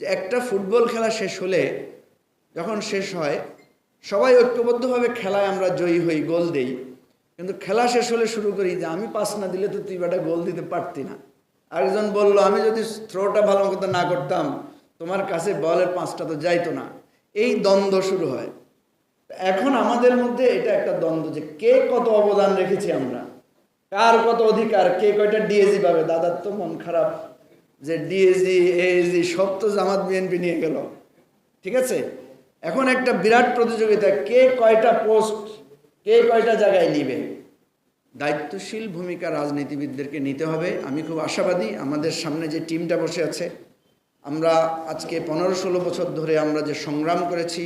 যে একটা ফুটবল খেলা শেষ হলে যখন শেষ হয়, সবাই ঐক্যবদ্ধভাবে খেলায় আমরা জয়ী হই, গোল দেই। কিন্তু খেলা শেষ হলে শুরু করি যে, আমি পাস না দিলে তো তুই বেটা গোল দিতে পারতি না। আরেকজন বলল, আমি যদি থ্রোটা ভালো মতো না করতাম, তোমার কাছে বলের পাঁচটা তো যাইতো না। এই দ্বন্দ্ব শুরু হয়। এখন আমাদের মধ্যে এটা একটা দ্বন্দ্ব যে, কে কত অবদান রেখেছি আমরা? কার কত অধিকার? কে কয়টা ডিএজি পাবে? দাদার তো মন খারাপ। যে ডিএজি এএজি সব তো জামাত বিএনপি নিয়ে গেল। ঠিক আছে? এখন একটা বিরাট প্রতিযোগিতা, কে কয়টা পোস্ট কে কয়টা জায়গায় নিবে? দায়িত্বশীল ভূমিকা রাজনীতিবিদদেরকে নিতে হবে। আমি খুব আশাবাদী আমাদের সামনে যে টিমটা বসে আছে, আমরা আজকে পনেরো ষোলো বছর ধরে আমরা যে সংগ্রাম করেছি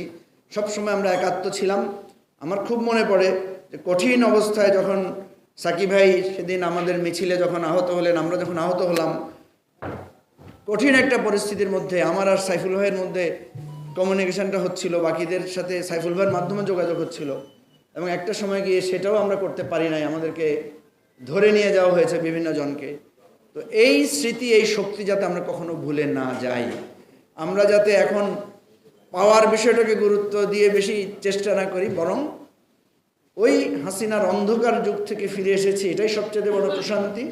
সবসময় আমরা একাত্ম ছিলাম। আমার খুব মনে পড়ে যে কঠিন অবস্থায় যখন সাকিব ভাই সেদিন আমাদের মিছিলে যখন আহত হলেন, আমরা যখন আহত হলাম কঠিন একটা পরিস্থিতির মধ্যে আমার আর সাইফুল ভাইয়ের মধ্যে কমিউনিকেশানটা হচ্ছিল, বাকিদের সাথে সাইফুল ভাইয়ের মাধ্যমে যোগাযোগ হচ্ছিল। এবং একটা সময় গিয়ে সেটাও আমরা করতে পারি নাই, আমাদেরকে ধরে নিয়ে যাওয়া হয়েছে বিভিন্ন জনকে। তো এই স্মৃতি, এই শক্তি যাতে আমরা কখনো ভুলে না যাই। আমরা যাতে এখন পাওয়ার বিষয়টাকে গুরুত্ব দিয়ে বেশি চেষ্টা না করি, বরং ওই হাসিনার অন্ধকার যুগ থেকে ফিরে এসেছি, এটাই সবচেয়ে বড় প্রশান্তি।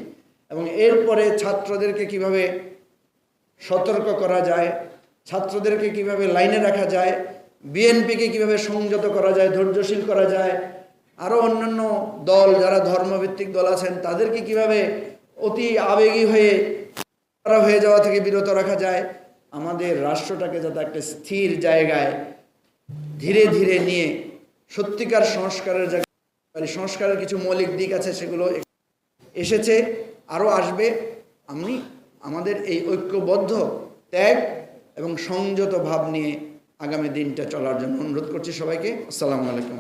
এবং এরপরে ছাত্রদেরকে কীভাবে সতর্ক করা যায়, ছাত্রদেরকে কীভাবে লাইনে রাখা যায়, বিএনপিকে কীভাবে সংযত করা যায়, ধৈর্যশীল করা যায় আরও অন্যান্য দল যারা ধর্মভিত্তিক দল আছেন, তাদেরকে কীভাবে অতি আবেগী হয়ে করা হয়ে যাওয়া থেকে বিরত রাখা যায়, আমাদের রাষ্ট্রটাকে যাতে একটা স্থির জায়গায় ধীরে ধীরে নিয়ে সত্যিকার সংস্কারের জায়গায় সংস্কারের কিছু মৌলিক দিক আছে সেগুলো এসেছে আরও আসবে। আমি আমাদের এই ঐক্যবদ্ধ, ত্যাগ এবং সংযত ভাব নিয়ে আগামী দিনটা চলার জন্য অনুরোধ করছি সবাইকে। আসসালামু আলাইকুম